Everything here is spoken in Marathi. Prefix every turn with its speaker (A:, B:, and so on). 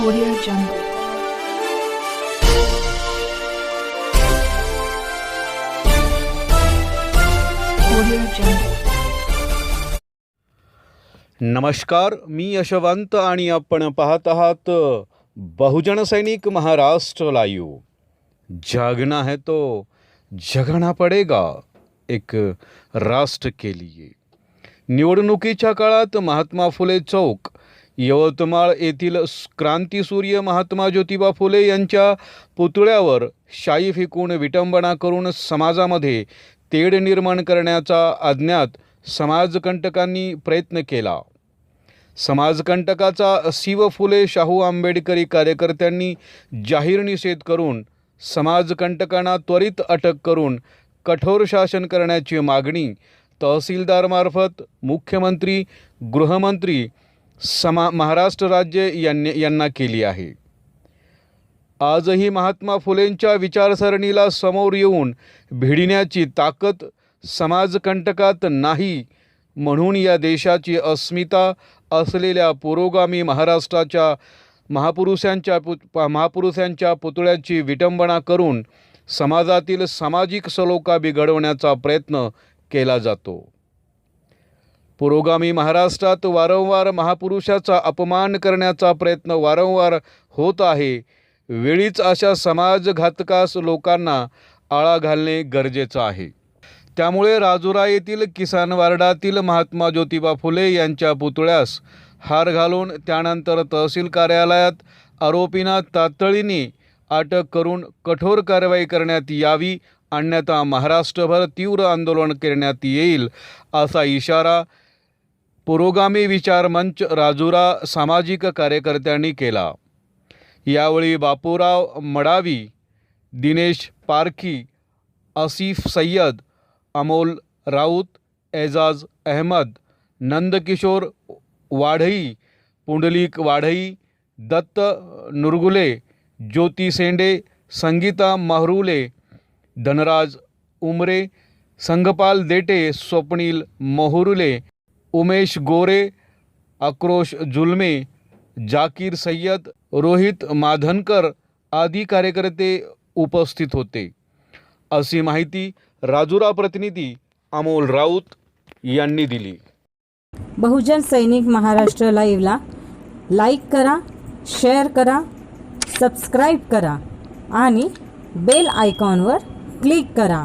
A: Audio Jungle.
B: नमस्कार मी यशवंत आणि आपण पाहत आहात बहुजन सैनिक महाराष्ट्र लाईव्ह. जागना है तो जगना पडेगा एक राष्ट्र के लिए. निवडणुकीच्या काळात महात्मा फुले चौक यवतमाळ येथील क्रांतीसूर्य महात्मा ज्योतिबा फुले यांच्या पुतळ्यावर शाई फेकून विटंबना करून समाजामध्ये तेढ निर्माण करण्याचा अज्ञात समाजकंटकांनी प्रयत्न केला. समाजकंटकाचा शिव फुले शाहू आंबेडकरी कार्यकर्त्यांनी जाहीर निषेध करून समाजकंटकांना त्वरित अटक करून कठोर शासन करण्याची मागणी तहसीलदारमार्फत मुख्यमंत्री गृहमंत्री समा महाराष्ट्र राज्य यांनी यांना केली आहे. आजही महात्मा फुलेंच्या विचारसरणीला समोर येऊन भिडण्याची ताकद समाजकंटकात नाही म्हणून या देशाची अस्मिता असलेल्या पुरोगामी महाराष्ट्राच्या महापुरुषांच्या पुत महापुरुषांच्या पुतळ्याची विटंबना करून समाजातील सामाजिक सलोखा बिघडवण्याचा प्रयत्न केला जातो. पुरोगामी महाराष्ट्रात वारंवार महापुरुषाचा अपमान करण्याचा प्रयत्न वारंवार होत आहे. वेळीच अशा समाजघातकास लोकांना आळा घालणे गरजेचं आहे. त्यामुळे राजुरा येथील किसान वार्डातील महात्मा ज्योतिबा फुले यांच्या पुतळ्यास हार घालून त्यानंतर तहसील कार्यालयात आरोपींना तातडीने अटक करून कठोर कारवाई करण्यात यावी अन्यथा महाराष्ट्रभर तीव्र आंदोलन करण्यात येईल असा इशारा पुरोगामी विचार मंच राजुरा सामाजिक कार्यकर्त्यांनी केला. यावेळी बापूराव मडावी दिनेश पारखी आसिफ सय्यद अमोल राऊत एजाज अहमद नंदकिशोर वाढई पुंडलिक वाढई दत्त नुरगुले ज्योती सेंडे संगीता महरुले धनराज उमरे संगपाल देटे स्वप्नील मोहुरुले उमेश गोरे, आक्रोश जुलमे, जाकीर सय्यद रोहित माधनकर आदी कार्यकर्ते उपस्थित होते। अशी माहिती राजुरा प्रतिनिधी अमोल राऊत यांनी दिली.
C: बहुजन सैनिक महाराष्ट्र लाईव्हला लाईक करा शेअर करा सबस्क्राईब करा आणि बेल आयकॉनवर क्लिक करा.